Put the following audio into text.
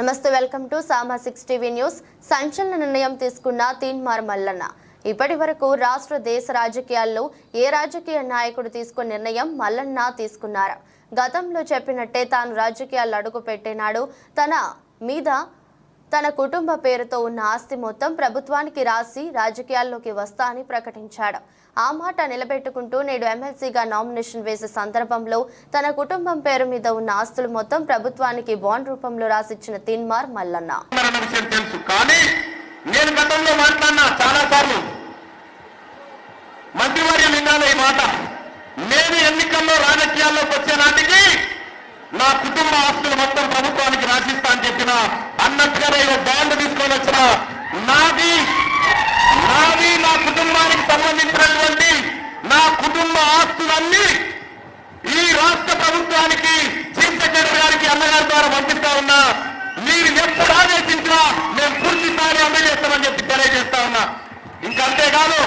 నమస్తే welcome to సామా six TV news. సంచలన నిర్ణయం తీసుకున్న తీన్మార్ మల్లన్న. ఇప్పటి వరకు రాష్ట్ర దేశ రాజకీయాల్లో ఏ రాజకీయ నాయకుడు తీసుకున్న నిర్ణయం మల్లన్న తీసుకున్నారు. గతంలో చెప్పినట్టే తాను రాజకీయాల్లో అడుగుపెట్టినాడు. తన మీద తన కుటుంబ పేరుతో ఉన్న ఆస్తి మొత్తం ప్రభుత్వానికి రాసి రాజకీయాల్లోకి వస్తా అని ప్రకటించాడు. ఆ మాట నిలబెట్టుకుంటూ నేడు ఎమ్మెల్సీగా నామినేషన్ వేసే సందర్భంలో తన కుటుంబం పేరు మీద ఉన్న ఆస్తులు మొత్తం ప్రభుత్వానికి బాండ్ రూపంలో రాసిచ్చిన తిన్మార్ మల్లన్న. నేను గతంలో మాట్లాడినా చాలా సార్లు మంత్రివర్యం వినాలి ఈ మాట. నేను ఎన్నికల్లో రాజకీయాల్లోకి వచ్చే నాటికి నా కుటుంబ ఆస్తులు మొత్తం ప్రభుత్వానికి రాసిస్తా అని చెప్పిన అన్నట్టుగానే ఇగో బాండ్ తీసుకొని వచ్చిన నాది నాది నా కుటుంబానికి సంబంధించినటువంటి నా కుటుంబ ఆస్తులన్నీ ఈ రాష్ట్ర ప్రభుత్వానికి చీఫ్ సెక్రటరీ గారికి అన్నగారి ద్వారా పంపిస్తా ఉన్నా. మీరు ఎప్పుడు ఆదేశించినా మేము పూర్తి స్థాయి చేస్తామని చెప్పి తెలియజేస్తా ఉన్నా. ఇంకంతేకాదు